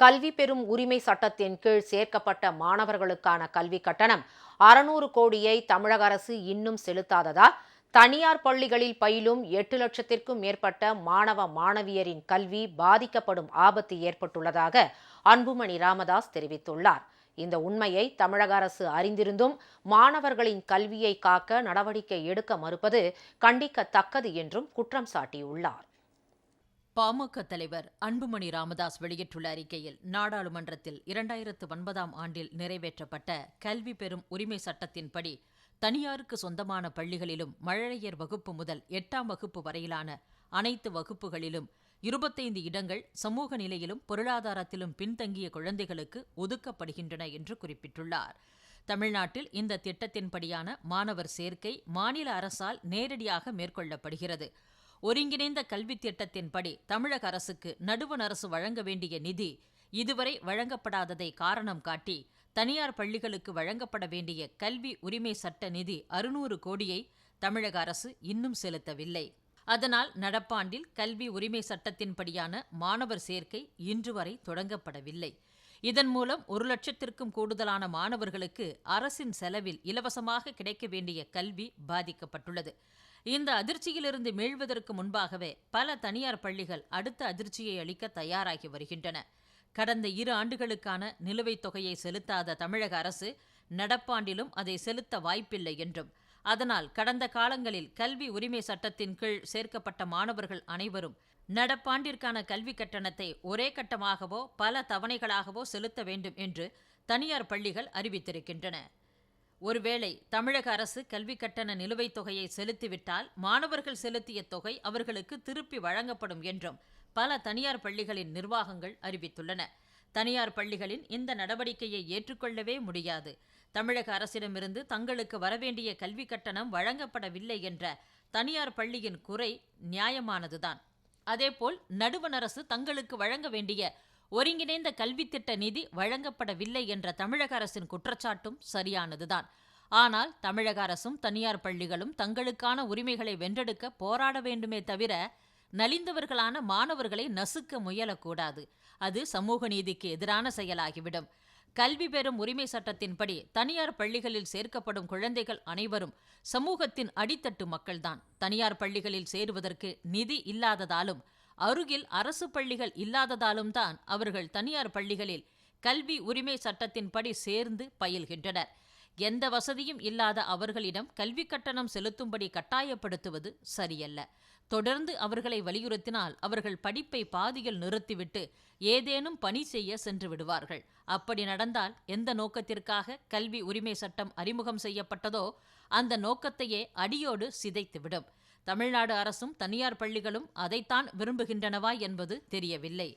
கல்வி பெறும் உரிமை சட்டத்தின் கீழ் சேர்க்கப்பட்ட மாணவர்களுக்கான கல்வி கட்டணம் அறுநூறு கோடியை தமிழக அரசு இன்னும் செலுத்தாததால் தனியார் பள்ளிகளில் பயிலும் எட்டு லட்சத்திற்கும் மேற்பட்ட மாணவ மாணவியரின் கல்வி பாதிக்கப்படும் ஆபத்து ஏற்பட்டுள்ளதாக அன்புமணி ராமதாஸ் தெரிவித்துள்ளார். இந்த உண்மையை தமிழக அரசு அறிந்திருந்தும் மாணவர்களின் கல்வியை காக்க நடவடிக்கை எடுக்க மறுப்பது கண்டிக்கத்தக்கது என்றும் குற்றம் சாட்டியுள்ளார். பாமக தலைவர் அன்புமணி ராமதாஸ் வெளியிட்டுள்ள அறிக்கையில் நாடாளுமன்றத்தில் இரண்டாயிரத்து ஒன்பதாம் ஆண்டில் நிறைவேற்றப்பட்ட கல்வி பெறும் உரிமை சட்டத்தின்படி தனியாருக்கு சொந்தமான பள்ளிகளிலும் மழலையர் வகுப்பு முதல் எட்டாம் வகுப்பு வரையிலான அனைத்து வகுப்புகளிலும் இருபத்தைந்து இடங்கள் சமூக நிலையிலும் பொருளாதாரத்திலும் பின்தங்கிய குழந்தைகளுக்கு ஒதுக்கப்படுகின்றன என்று குறிப்பிட்டுள்ளார். தமிழ்நாட்டில் இந்த திட்டத்தின்படியான மாணவர் சேர்க்கை மாநில அரசால் நேரடியாக மேற்கொள்ளப்படுகிறது. ஒருங்கிணைந்த கல்வி திட்டத்தின்படி தமிழக அரசுக்கு நடுவண் அரசு வழங்க வேண்டிய நிதி இதுவரை வழங்கப்படாததை காரணம் காட்டி தனியார் பள்ளிகளுக்கு வழங்கப்பட வேண்டிய கல்வி உரிமை சட்ட நிதி அறுநூறு கோடியை தமிழக அரசு இன்னும் செலுத்தவில்லை. அதனால் நடப்பாண்டில் கல்வி உரிமை சட்டத்தின்படியான மாணவர் சேர்க்கை இன்று வரை தொடங்கப்படவில்லை. இதன் மூலம் ஒரு லட்சத்திற்கும் கூடுதலான மாணவர்களுக்கு அரசின் செலவில் இலவசமாக கிடைக்க வேண்டிய கல்வி பாதிக்கப்பட்டுள்ளது. இந்த அதிர்ச்சியிலிருந்து மீள்வதற்கு முன்பாகவே பல தனியார் பள்ளிகள் அடுத்த அதிர்ச்சியை அளிக்க தயாராகி வருகின்றன. கடந்த இரு ஆண்டுகளுக்கான நிலுவைத் தொகையை செலுத்தாத தமிழக அரசு நடப்பாண்டிலும் அதை செலுத்த வாய்ப்பில்லை என்றும் அதனால் கடந்த காலங்களில் கல்வி உரிமை சட்டத்தின் கீழ் சேர்க்கப்பட்ட மாணவர்கள் அனைவரும் நடப்பாண்டிற்கான கல்வி கட்டணத்தை ஒரே கட்டமாகவோ பல தவணைகளாகவோ செலுத்த வேண்டும் என்று தனியார் பள்ளிகள் அறிவித்திருக்கின்றன. ஒருவேளை தமிழக அரசு கல்வி கட்டண நிலுவைத் தொகையை செலுத்திவிட்டால் மாணவர்கள் செலுத்திய தொகை அவர்களுக்கு திருப்பி வழங்கப்படும் என்றும் பல தனியார் பள்ளிகளின் நிர்வாகங்கள் அறிவித்துள்ளன. தனியார் பள்ளிகளின் இந்த நடவடிக்கையை ஏற்றுக்கொள்ளவே முடியாது. தமிழக அரசிடமிருந்து தங்களுக்கு வரவேண்டிய கல்வி கட்டணம் வழங்கப்படவில்லை என்ற தனியார் பள்ளியின் குறை நியாயமானதுதான். அதேபோல் நடுவண் அரசு தங்களுக்கு வழங்க வேண்டிய ஒருங்கிணைந்த கல்வி திட்ட நிதி வழங்கப்படவில்லை என்ற தமிழக அரசின் குற்றச்சாட்டும் சரியானதுதான். ஆனால் தமிழக அரசும் தனியார் பள்ளிகளும் தங்களுக்கான உரிமைகளை வென்றெடுக்க போராட வேண்டுமே தவிர நலிந்தவர்களான மாணவர்களை நசுக்க முயலக்கூடாது. அது சமூக நீதிக்கு எதிரான செயலாகிவிடும். கல்வி பெறும் உரிமை சட்டத்தின்படி தனியார் பள்ளிகளில் சேர்க்கப்படும் குழந்தைகள் அனைவரும் சமூகத்தின் அடித்தட்டு மக்கள்தான். தனியார் பள்ளிகளில் சேருவதற்கு நிதி இல்லாததாலும் அருகில் அரசு பள்ளிகள் இல்லாததாலும் தான் அவர்கள் தனியார் பள்ளிகளில் கல்வி உரிமை சட்டத்தின்படி சேர்ந்து பயில்கின்றனர். எந்த வசதியும் இல்லாத அவர்களிடம் கல்வி கட்டணம் செலுத்தும்படி கட்டாயப்படுத்துவது சரியல்ல. தொடர்ந்து அவர்களை வலியுறுத்தினால் அவர்கள் படிப்பை பாதியில் நிறுத்திவிட்டு ஏதேனும் பணி செய்ய சென்று விடுவார்கள். அப்படி நடந்தால் எந்த நோக்கத்திற்காக கல்வி உரிமை சட்டம் அறிமுகம் செய்யப்பட்டதோ அந்த நோக்கத்தையே அடியோடு சிதைத்துவிடும். தமிழ்நாடு அரசும் தனியார் பள்ளிகளும் அதைத்தான் விரும்புகின்றனவா என்பது தெரியவில்லை.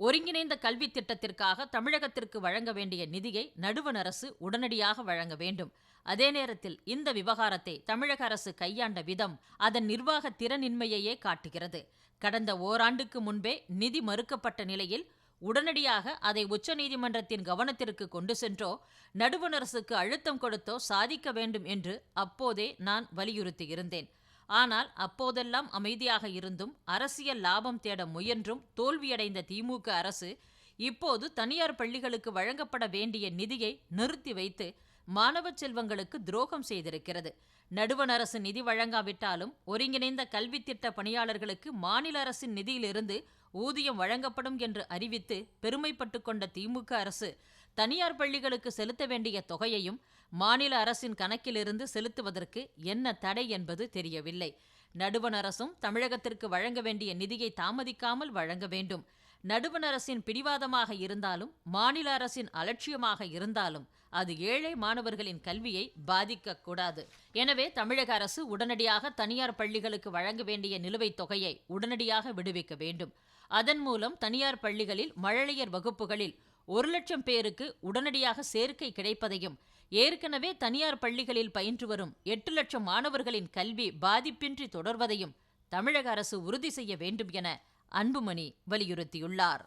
ஒருங்கிணைந்த கல்வி திட்டத்திற்காக தமிழகத்திற்கு வழங்க வேண்டிய நிதியை நடுவண் அரசு உடனடியாக வழங்க வேண்டும். அதே நேரத்தில் இந்த விவகாரத்தை தமிழக அரசு கையாண்ட விதம் அதன் நிர்வாக திறனின்மையையே காட்டுகிறது. கடந்த ஓராண்டுக்கு முன்பே நிதி மறுக்கப்பட்ட நிலையில் உடனடியாக அதை உச்சநீதிமன்றத்தின் கவனத்திற்கு கொண்டு சென்றோ நடுவண் அரசுக்கு அழுத்தம் கொடுத்தோ சாதிக்க வேண்டும் என்று அப்போதே நான் வலியுறுத்தியிருந்தேன். ஆனால் அப்போதெல்லாம் அமைதியாக இருந்தும் அரசியல் லாபம் தேட முயன்றும் தோல்வியடைந்த திமுக அரசு இப்போது தனியார் பள்ளிகளுக்கு வழங்கப்பட வேண்டிய நிதியை நிறுத்தி வைத்து மாணவ செல்வங்களுக்கு துரோகம் செய்திருக்கிறது. நடுவண் அரசு நிதி வழங்காவிட்டாலும் ஒருங்கிணைந்த கல்வி திட்ட பணியாளர்களுக்கு மாநில அரசின் நிதியிலிருந்து ஊதியம் வழங்கப்படும் என்று அறிவித்து பெருமைப்பட்டு கொண்ட திமுக அரசு தனியார் பள்ளிகளுக்கு செலுத்த வேண்டிய தொகையையும் மாநில அரசின் கணக்கிலிருந்து செலுத்துவதற்கு என்ன தடை என்பது தெரியவில்லை. நடுவண் அரசும் தமிழகத்திற்கு வழங்க வேண்டிய நிதியை தாமதிக்காமல் வழங்க வேண்டும். நடுவண் அரசின் பிடிவாதமாக இருந்தாலும் மாநில அரசின் அலட்சியமாக இருந்தாலும் அது ஏழை மாணவர்களின் கல்வியை பாதிக்கக்கூடாது எனவே தமிழக அரசு உடனடியாக தனியார் பள்ளிகளுக்கு வழங்க வேண்டிய நிலுவைத் தொகையை உடனடியாக விடுவிக்க வேண்டும். அதன் மூலம் தனியார் பள்ளிகளில் மழலையர் வகுப்புகளில் ஒரு லட்சம் பேருக்கு உடனடியாக சேர்க்கை கிடைப்பதையும் ஏற்கனவே தனியார் பள்ளிகளில் பயின்று வரும் எட்டு லட்சம் மாணவர்களின் கல்வி பாதிப்பின்றி தொடர்வதையும் தமிழக அரசு உறுதி செய்ய வேண்டும் என அன்புமணி வலியுறுத்தியுள்ளார்.